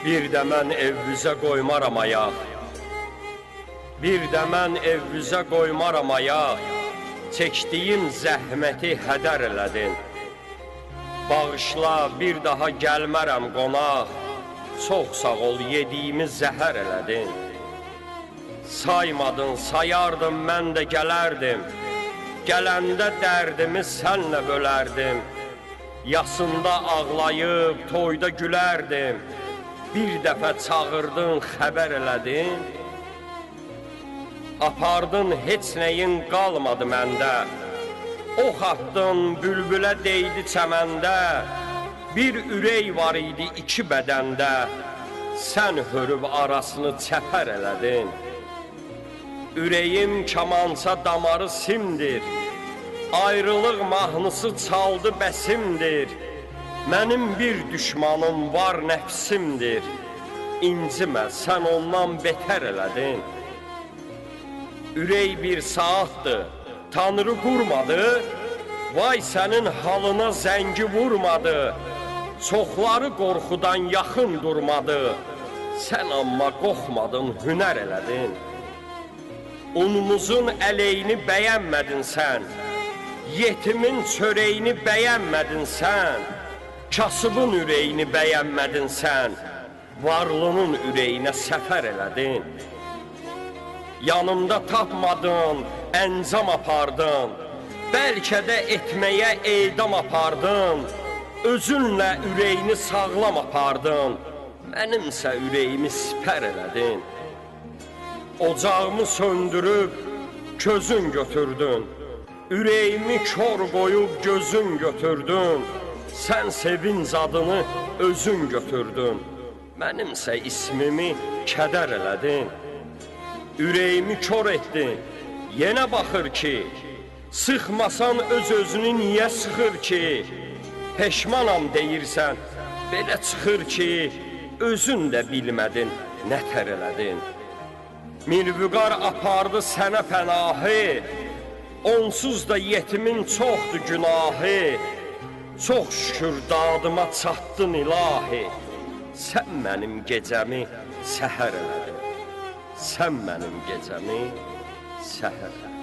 Bir də mən evvizə qoymaram ayaq. Bir də mən evvizə qoymaram ayaq. Çəkdiyim zəhməti hədər elədin. Bağışla, bir daha gəlmərəm qonaq. Çox sağ ol, yediyimi zəhər elədin. Saymadın, sayardın, mən də gələrdim. Gələndə dərdimi sənlə bölərdim. Yasında ağlayıb, toyda gülərdim. Bir dəfə çağırdın, xəbər elədin. Apardın, heç nəyin qalmadı məndə. Ox atdın, bülbülə deydi çəməndə. Bir ürək var idi iki bədəndə. Sən hörüb arasını çəpər elədin. Ürəyim kamansa damarı simdir. Ayrılıq mahnısı çaldı bəsimdir. Mənim bir düşmanım var nəfsimdir. İncimə, sən ondan betər elədin. Ürək bir saatdır, Tanrı qurmadı. Vay sənin halına zəngi vurmadı. Çoxları qorxudan yaxın durmadı. Sən amma qorxmadın, hünər elədin. Unumuzun əleyini bəyənmədin sən. Yetimin çörəyini bəyənmədin sən. Kasıbın ürəyini bəyənmədin sən. Varlının ürəyinə səfər elədin. Yanımda tapmadın, əncam apardın. Bəlkə də etməyə edam apardın. Özünlə ürəyini sağlam apardın. Mənimsə ürəyimi sipər elədin. Ocağımı söndürüb közün götürdün. Ürəyimi kor qoyub gözün götürdün. Sən sevinc adını özün götürdün. Mənimsə ismimi kədər elədin. Ürəyimi kor etdin. Yenə baxır ki, sıxmasan öz özünü niyə sıxır ki? Peşmanam deyirsən, belə çıxır ki, özün də bilmədin, nətər elədin. Mirvüqar apardı sənə pənahı, onsuz da yetimin çoxdur günahı. Çox şükür dadıma çatdın ilahi, sən mənim gecəmi səhər elədin. Sən mənim gecəmi səhər elədin.